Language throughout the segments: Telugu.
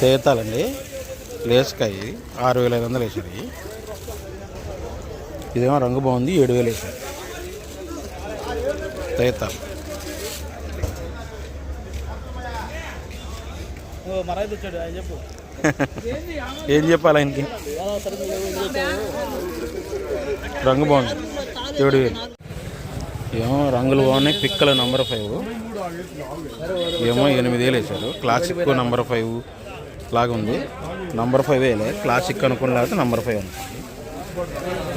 తేతాలండి. లేసుకాయ ఆరు వేల ఐదు వందలు వేసారు ఇవి. ఇదేమో రంగు బాగుంది ఏడు వేలు వేసారు తేతాలు ఏం చెప్పాలి ఆయనకి? రంగు బాగుంది ఏడు వేలు ఏమో రంగులు బాగున్నాయి పిక్కల నంబర్ ఫైవ్. ఏమో ఎనిమిది వేలు వేసారు క్లాసిక్ నంబర్ ఫైవ్. లాగుంది ఉంది. నంబర్ ఫైవ్ వేయలే క్లాసిక్ అనుకున్న లేకపోతే నంబర్ ఫైవ్ అనుకోండి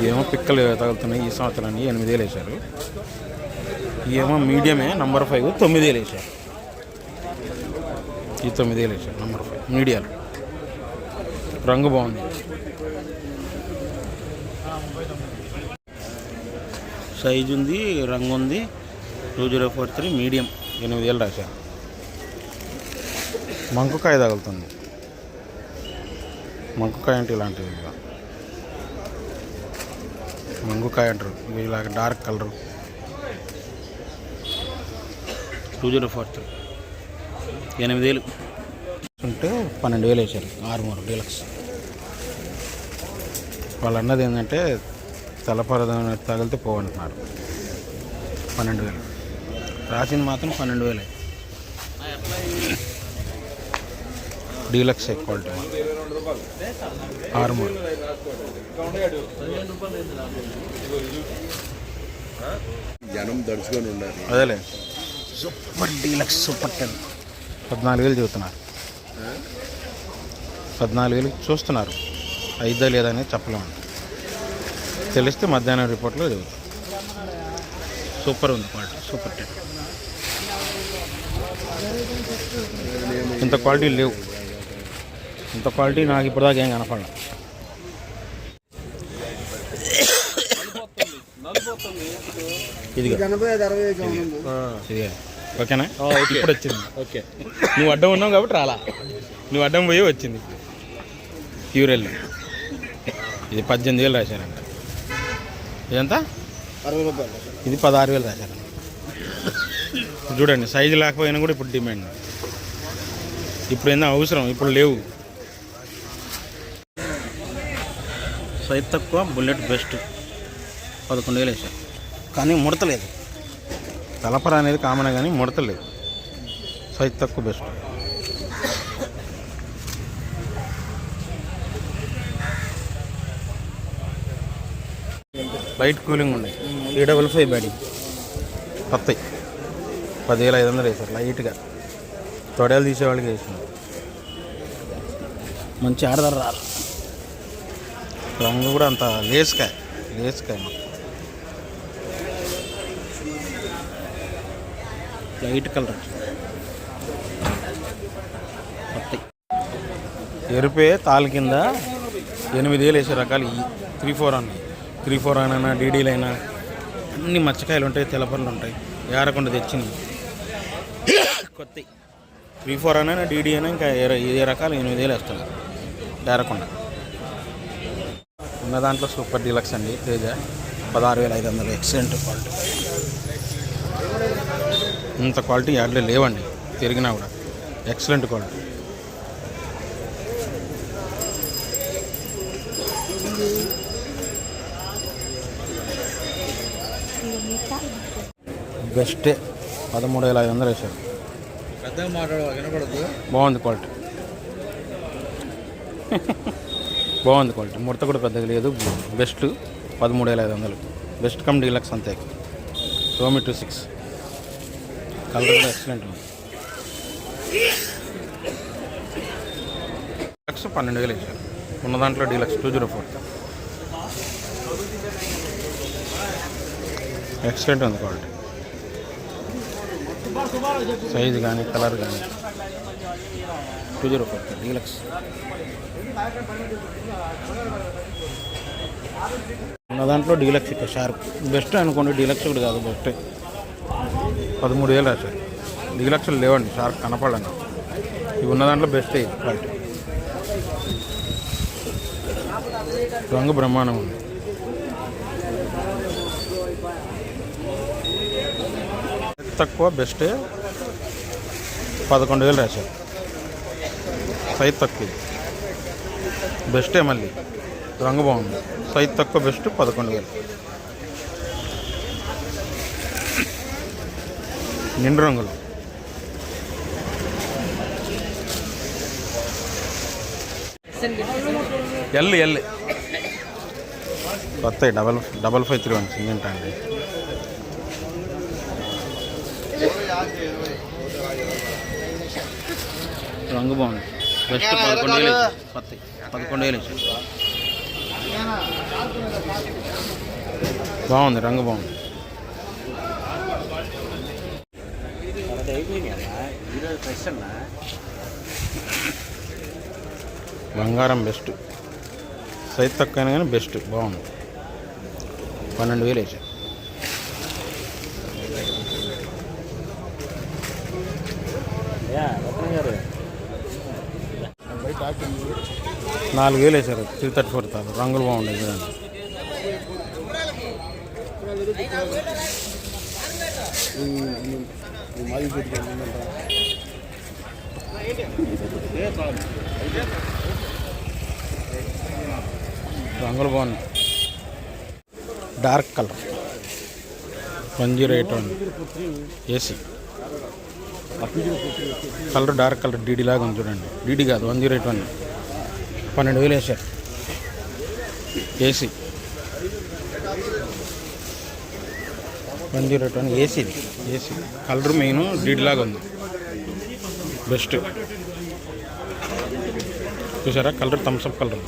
ఏమో పిక్కలు తగులుతున్నాయి ఈ సంవత్సరాన్ని ఎనిమిది వేలు ఏమో మీడియమే నంబర్ ఫైవ్ తొమ్మిది వేలు వేసారు ఈ తొమ్మిది వేలు వేసారు నంబర్ ఫైవ్ మీడియాలు రంగు బాగుంది. సైజు ఉంది రంగు ఉంది. Two zero four three medium ఎనిమిది వేలు రాశారు. మంకుకాయ తగులుతుంది. మంకుకాయ అంటే ఇలాంటివి ఇక. మంకుకాయ అంటారు. ఇలాగ dark colour two zero four three ఎనిమిది వేలు ఉంటే పన్నెండు వేలు వేసారు ఆరుమూరు డీలక్స్. వాళ్ళు అన్నది ఏంటంటే తలపరద తగిలితే పోవంటున్నారు. పన్నెండు వేలు రాసింది మాత్రం పన్నెండు వేలే డీలక్స్ క్వాలిటీ ఆరుమూరు. జనం దడుచుకొని ఉండాలి అదేలే. Super deluxe super ten. పద్నాలుగు వేలు చెబుతున్నారు. పద్నాలుగు వేలు చూస్తున్నారు. అయిద్దా లేదా అనేది చెప్పలేము. తెలిస్తే మధ్యాహ్నం రిపోర్ట్లో చెబుతాం. సూపర్ ఉంది క్వాలిటీ సూపర్ టెన్. ఇంత క్వాలిటీ లేవు. ఇంత క్వాలిటీ నాకు ఇప్పటిదాకా ఏం అరవై ఇదిగో. ఓకేనా? ఇప్పుడు వచ్చింది. ఓకే. నువ్వు అడ్డం ఉన్నావు కాబట్టి రాలా. నువ్వు అడ్డం పోయి వచ్చింది. క్యూరెల్. ఇది పద్దెనిమిది వేలు రాశారంట. ఇదంతా? అరవై రూపాయలు ఇది పదహారు వేలు రాశారంట చూడండి సైజు లేకపోయినా కూడా ఇప్పుడు డిమాండ్. ఇప్పుడు ఏందో అవసరం ఇప్పుడు లేవు. సైజ్ తక్కువ బుల్లెట్ బెస్ట్. పదకొండు వేలు వేసారు కానీ ముడతలేదు. తలపర అనేది కామన్ కానీ ముడతలేదు. సైజ్ తక్కువ బెస్ట్. లైట్ కూలింగ్ ఉన్నాయి త్రీ డబల్ ఫైవ్ బ్యాడీ కొత్తవి పదివేల ఐదు వందలు వేసారు లైట్గా. తొడలు తీసేవాళ్ళకి వేసినారు. మంచి ఆడదారు రారు. రంగు కూడా అంత లేసుకాయ లేసుకాయ. Light colour. ఎరుపే తాళ్ళ కింద ఎనిమిది వేలు వేసే రకాలు ఈ త్రీ ఫోర్ అన్నాయి త్రీ ఫోర్ అయినా డీడీలు అయినా అన్ని మచ్చకాయలు ఉంటాయి తెల్లపర్లు ఉంటాయి ఏరకుండా తెచ్చినవి కొత్త త్రీ ఫోర్ అయినా డీడీ అయినా ఇంకా ఏ- రకాలు ఎనిమిది వేలు వేస్తారు ఏరకుండా. ఉన్న దాంట్లో సూపర్ డీలక్స్ అండి తేజ. పదహారు వేల ఐదు వందలు ఎక్సలెంట్ క్వాలిటీ. ఇంత క్వాలిటీ యాడ్లో లేవండి తిరిగినా కూడా. Excellent quality. బెస్టే పదమూడు వేల ఐదు వందలు వేసారు పెద్దగా మాట్లాడ వినపడదు. బాగుంది క్వాలిటీ. బాగుంది క్వాలిటీ. ముడత కూడా పెద్దగా లేదు. బెస్ట్ పదమూడు వేల ఐదు వందలు. బెస్ట్ కమ్ డీలక్స్ అంతే. టోమీ టూ సిక్స్ కలర్ కూడా ఎక్సలెంట్ ఉంది. డీలక్స్ పన్నెండు వేలు ఇచ్చారు. ఉన్న దాంట్లో deluxe two zero four excellent ఉంది క్వాలిటీ. సైజు కానీ కలర్ కానీ టూ జీరో ఫోర్ డీలక్స్ ఉన్న దాంట్లో డీలక్స్ ఇక్కడ షార్ప్ బెస్ట్ అనుకోండి డీలక్స్ కూడా కాదు బెస్ట్ పదమూడు వేలు రాశారు డీలక్స్లు లేవండి షార్ప్ కనపడండి ఇవి ఉన్న దాంట్లో బెస్ట్ క్వాలిటీ రంగు బ్రహ్మాండం ఉంది. తక్కువ బెస్ట్ పదకొండు వేలు రాశారు. సైజ్ తక్కువ బెస్టే మళ్ళీ. రంగు బాగుంది. సైజ్ తక్కువ బెస్ట్ పదకొండు వేలు. నిండు రంగులు. L L. కొత్త double double five three one సింగంట అండి రంగు బాగుంది. బెస్ట్ పదకొండు వేలు. కొత్త పదకొండు వేలు. బాగుంది రంగు బాగుంది. బంగారం బెస్ట్. సైజ్ తక్కువ కానీ బెస్ట్. బాగుంది. పన్నెండు వేలు వేసారు నాలుగు వేలు వేసారు త్రీ థర్టీ ఫోర్ తాలు రంగులు బాగుండే చూడండి. రంగులు బాగున్నాయి. Dark colour. One zero eight one AC. Colour dark colour DD లాగా ఉంది చూడండి. డీడీ కాదు వన్ జీరో ఎయిట్ వన్. పన్నెండు వేలు వేసారు AC. One zero eight one AC AC. Colour main DD లాగా ఉంది. బెస్ట్. చూసారా? కలర్ థమ్స్అప్ కలర్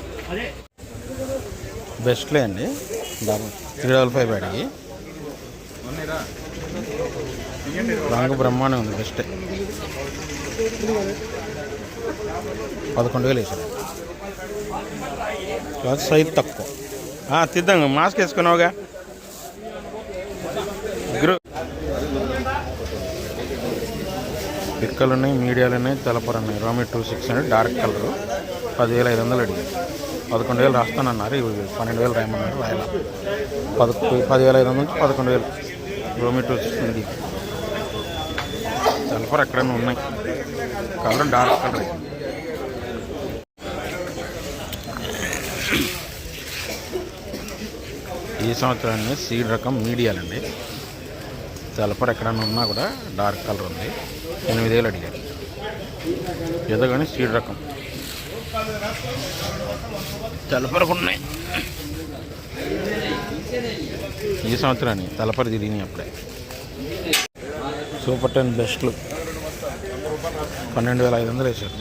బెస్ట్లే అండి. డబల్ త్రీ డబల్ ఫైవ్ బ్యాడ్కి రంగు బ్రహ్మాండం ఉంది బెస్ట్ పదకొండు వేలు వేసారు. సైజ్ తక్కువ. తిద్దాం మాస్క్ వేసుకున్నావుగా? గురు పిక్కలు ఉన్నాయి మీడియాలు ఉన్నాయి తెలపరు ఉన్నాయి రోమి టూ సిక్స్ అని డార్క్ కలరు పదివేల ఐదు వందలు అడిగి పదకొండు వేలు రాస్తానన్నారు ఇవి పన్నెండు వేలు రాయమన్నారు రాయాల. పద పదివేల ఐదు వందల నుంచి పదకొండు వేలు. రోమి టూ సిక్స్ మీడియా ఎక్కడైనా ఉన్నాయి. Colour dark colour. ఈ సంవత్సరాన్ని సీడ్ రకం మీడియాలండి తలపర ఎక్కడైనా ఉన్నా కూడా డార్క్ కలర్ ఉంది. ఎనిమిదేళ్ళు అడిగారు. ఏదో కానీ సీడ్ రకం. తెలపరకు ఉన్నాయి. ఈ సంవత్సరాన్ని తలపరి తిరిగినాయి అప్పుడే. సూపర్ టెన్ బెస్ట్లు పన్నెండు వేల ఐదు వందలు వేసారు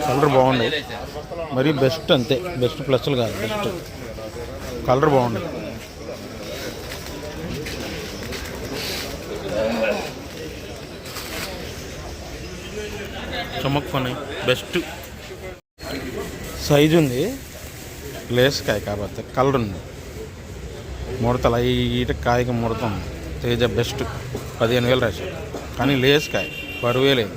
కలర్ బాగుంది. మరీ బెస్ట్ అంతే. బెస్ట్ ప్లస్లు కాదు బెస్ట్. కలర్ బాగుంది. చమక్కున్నాయి. బెస్ట్. సైజు ఉంది. లేస్ కాయ కాబట్టి కలర్ ఉంది. ముడత లైట్ కాయకి ముడత ఉంది. తేజ బెస్ట్. పదిహేను వేలు రాశారు కానీ లేస్ కాయ బరువే లేదు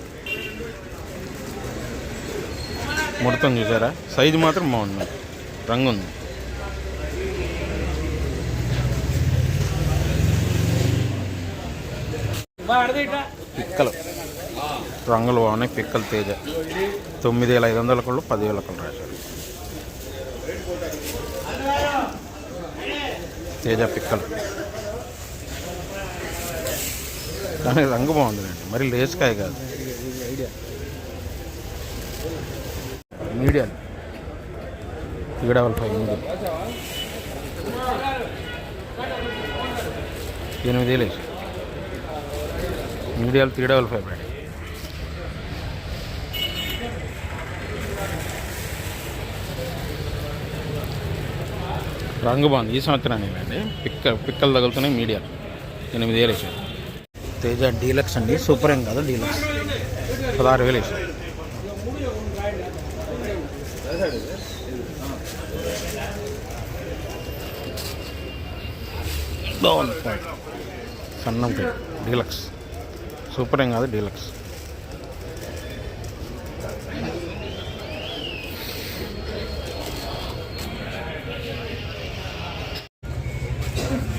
ముడతం చూసారా? సైజు మాత్రం బాగుంది. రంగు ఉంది. పిక్కలు. రంగులు బాగున్నాయి. పిక్కలు తేజ. తొమ్మిది వేల ఐదు వందల కళ్ళు పదివేల కళ్ళు రాశారు తేజ పిక్కలు. కానీ రంగు బాగుందండి మరి లేసుకాయ కాదు. Medium. Three double five medium. ఎనిమిది వేలు మీడియాలు త్రీ డబల్ ఫైవ్ బ్రాండ్ రంగు బాగుంది. ఈ సంవత్సరానికి అండి పిక్క పిక్కలు తగులుతున్నాయి మీడియా ఎనిమిది వేలు వేసారు తేజ డీలక్స్ అండి. సూపర్ ఏం కాదు డీలక్స్. పదహారు వేలు వేసారు బాగుంది. సన్నం డీలక్స్. సూపర్ ఏం కాదు డీలక్స్.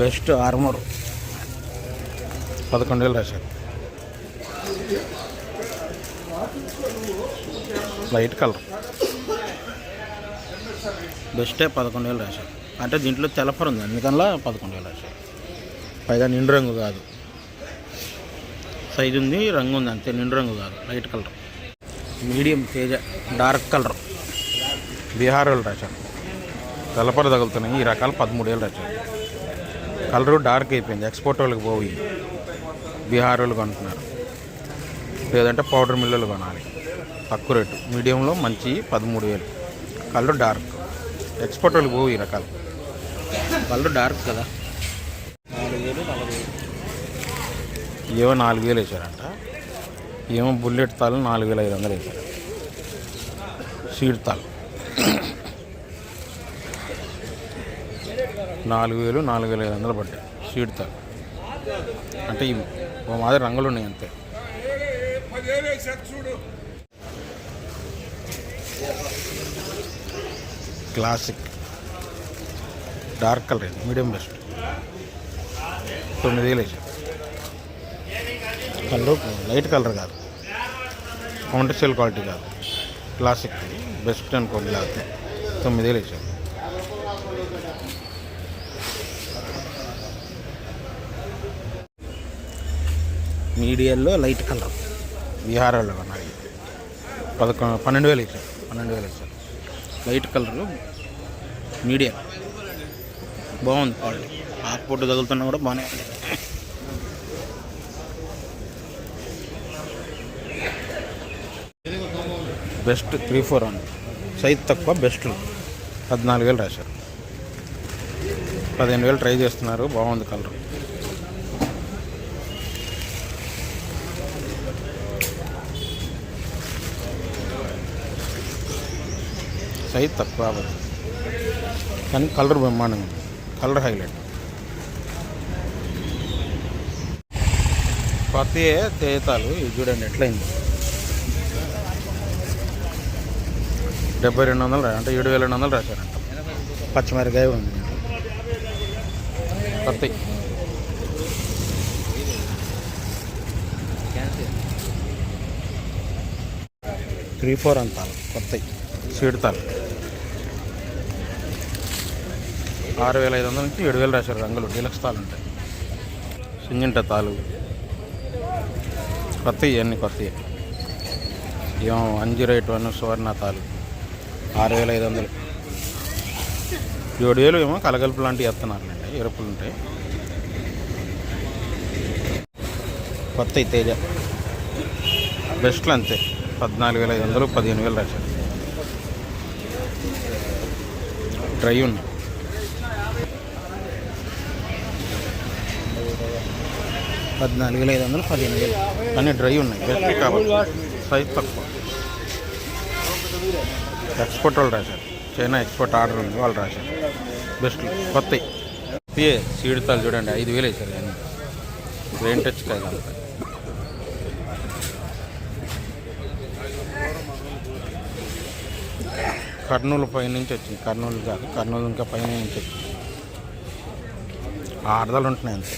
Best armour. పదకొండు వేలు రాశారు. Light colour. బెస్టే పదకొండు వేలు రాశారు. అంటే దీంట్లో తెలపరు ఉంది. అందుకల్లా పదకొండు వేలు రాశారు. పైగా నిండు రంగు కాదు. సైజు ఉంది రంగు ఉంది అంతే. నిండు రంగు కాదు. Light colour. మీడియం తేజ డార్క్ కలర్. బీహార్ వాళ్ళు రాశారు. తెలపరు తగులుతున్నాయి. ఈ రకాలు పదమూడు వేలు రాశారు. కలరు డార్క్ అయిపోయింది. ఎక్స్పోర్ట్ వాళ్ళకి పోయి బీహార్ కొంటున్నారు. లేదంటే పౌడర్ మిల్లులు కొనాలి. తక్కువ రేటు. మీడియంలో మంచి పదమూడు వేలు. Colour dark. ఎక్స్పోర్ట్ వాళ్ళకి పోవు ఈ రకాలు. కలర్ డార్క్ కదా. ఏమో నాలుగు వేలు వేసారంట ఏమో బుల్లెట్ తాళ్ళు నాలుగు వేల ఐదు వందలు వేసారు సీడ్ తాళ్ళు. నాలుగు వేలు నాలుగు వేల ఐదు వందలు పడ్డాయి. సీడ్ తాళ్ళు. అంటే ఇవి ఓ మాదిరి రంగులు ఉన్నాయి అంతే. క్లాసిక్ డార్క్ కలర్ ఇది మీడియం బెస్ట్ తొమ్మిది వేలు వేసారు కలర్ లైట్ కలర్ కాదు. కౌంటర్ క్వాలిటీ కాదు. క్లాసిక్ బెస్ట్ అనుకోండి లేకపోతే తొమ్మిది వేలు వేసారు మీడియాలో లైట్ కలర్. విహారాల్లో ఉన్నాయి పదకొండు పన్నెండు వేలు వేసారు పన్నెండు వేలు వేసారు లైట్ కలర్ మీడియం. బాగుంది క్వాలిటీ. ఆకుపొట్టు తగులుతున్నా కూడా బాగానే ఉంది. Best three four one. Size తక్కువ బెస్ట్ పద్నాలుగు వేలు రాశారు. పదిహేను వేలు ట్రై చేస్తున్నారు. బాగుంది కలర్. సైజ్ తక్కువ కానీ కలర్ బ్రహ్మాండంగా కలర్ హైలైట్. కొత్త తేతాలు ఇది చూడండి ఎట్లయింది. డెబ్బై రెండు వందలు అంటే ఏడు వేల రెండు వందలు రాశారంట. పచ్చిమిరకాయ ఉంది. కొత్త త్రీ ఫోర్ అంతాలు కొత్త సీడ్ తాలు ఆరు వేల ఐదు వందల నుంచి ఏడు వేలు రాశారు రంగులు డీలక్స్ తాలు ఉంటాయి సింగింట తాలు కొత్త ఇవన్నీ కొత్తవి ఏమో అంజీరో ఎయిట్ వన్ సువర్ణ తాలు ఆరు వేల ఐదు వందలు. ఏడు వేలు ఏమో కలగలుపు లాంటివి వేస్తున్నారండి ఎరుపులు ఉంటాయి. కొత్త తేజ. బెస్ట్లు అంతే పద్నాలుగు వేల ఐదు వందలు పదిహేను వేలు రాశారు. డ్రై ఉన్నాయి. పద్నాలుగు వేల ఐదు వందలు పదిహేను వేలు. అన్నీ డ్రై ఉన్నాయి బెస్ట్ కాబట్టి. సైజ్ తక్కువ. ఎక్స్పోర్ట్ వాళ్ళు రాశారు. చైనా ఎక్స్పోర్ట్ ఆర్డర్ ఉంది వాళ్ళు రాశారు. బెస్ట్ కొత్త పిఏ సీడితాలు చూడండి ఐదు వేలు వేసారు కానీ గ్రెయిన్ టచ్ కాదు అంతా. కర్నూలు పై నుంచి వచ్చింది. కర్నూలు కాదు కర్నూలు ఇంకా పైన నుంచి వచ్చింది. ఆడదలు ఉంటున్నాయి అంతే.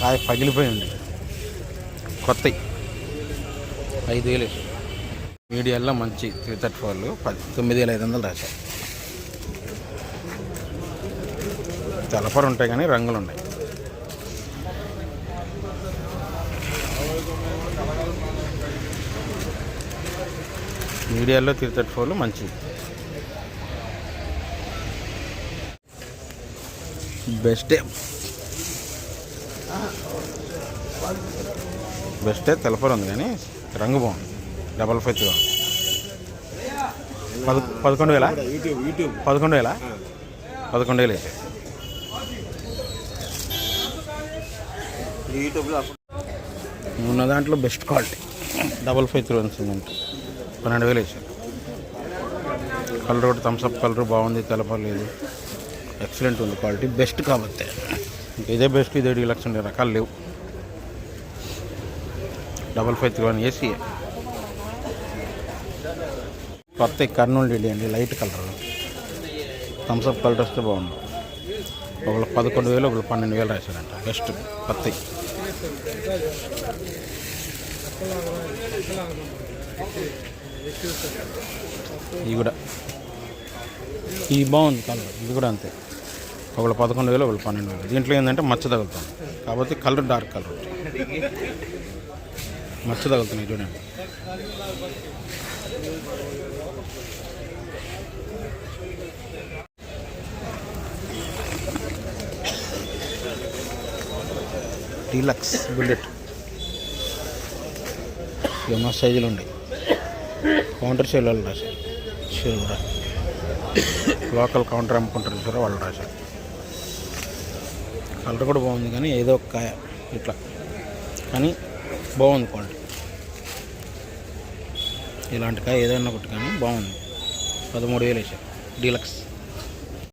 కాయ పగిలిపోయి ఉంది కొత్త ఐదు వేలు మీడియాలో మంచి త్రీ థర్టీ ఫోర్లు పది తొమ్మిది వేల ఐదు వందలు రాశారు తెలపరు ఉంటాయి కానీ రంగులు ఉన్నాయి. మీడియాలో త్రీ థర్టీ ఫోర్లు మంచి బెస్టే. బెస్టే తెలపరు ఉంది కానీ రంగు బాగుంది. డబల్ ఫైవ్ త్రీ పద పదకొండు వేల? పదకొండు వేల? పదకొండు వేలు వేసాయి ఉన్న దాంట్లో best quality double five three ones పన్నెండు వేలు వేసారు. కలర్ ఒకటి థమ్స్అప్ కలర్ బాగుంది తెలపలేదు ఎక్సలెంట్ ఉంది క్వాలిటీ బెస్ట్ కాబట్టి. ఇదే బెస్ట్ ఇదే డీలక్స్ ఉండే రకాలు లేవు. Double five three one AC కొత్త కర్నూలు డీడీ అండి light colour. Thums Up colour వస్తే బాగుండు. ఒకళ్ళు పదకొండు వేలు ఒకళ్ళు పన్నెండు వేలు రాశారంట. బెస్ట్ పత్తి ఇది కూడా. ఈ బాగుంది కలర్ ఇది కూడా అంతే. ఒకళ్ళు పదకొండు వేలు ఒకళ్ళు పన్నెండు వేలు. దీంట్లో ఏంటంటే మచ్చ తగులుతుంది. కాబట్టి కలర్ డార్క్ కలర్. మచ్చ తగులుతున్నాయి చూడండి. డీలక్స్ బుల్లెట్ ఎన్నో సైజులు ఉన్నాయి. కౌంటర్ సేల్ వాళ్ళు రాశారు. సేల్ కూడా. లోకల్ కౌంటర్ అమ్ముకుంటారు చూసారా? వాళ్ళు రాశారు. కలర్ కూడా బాగుంది కానీ ఏదో ఒక కాయ ఇట్లా. కానీ బాగుంది క్వాలిటీ ఇలాంటి కాయ ఏదైనా ఒకటి కానీ బాగుంది. పదమూడు వేలు వేసారు. డీలక్స్.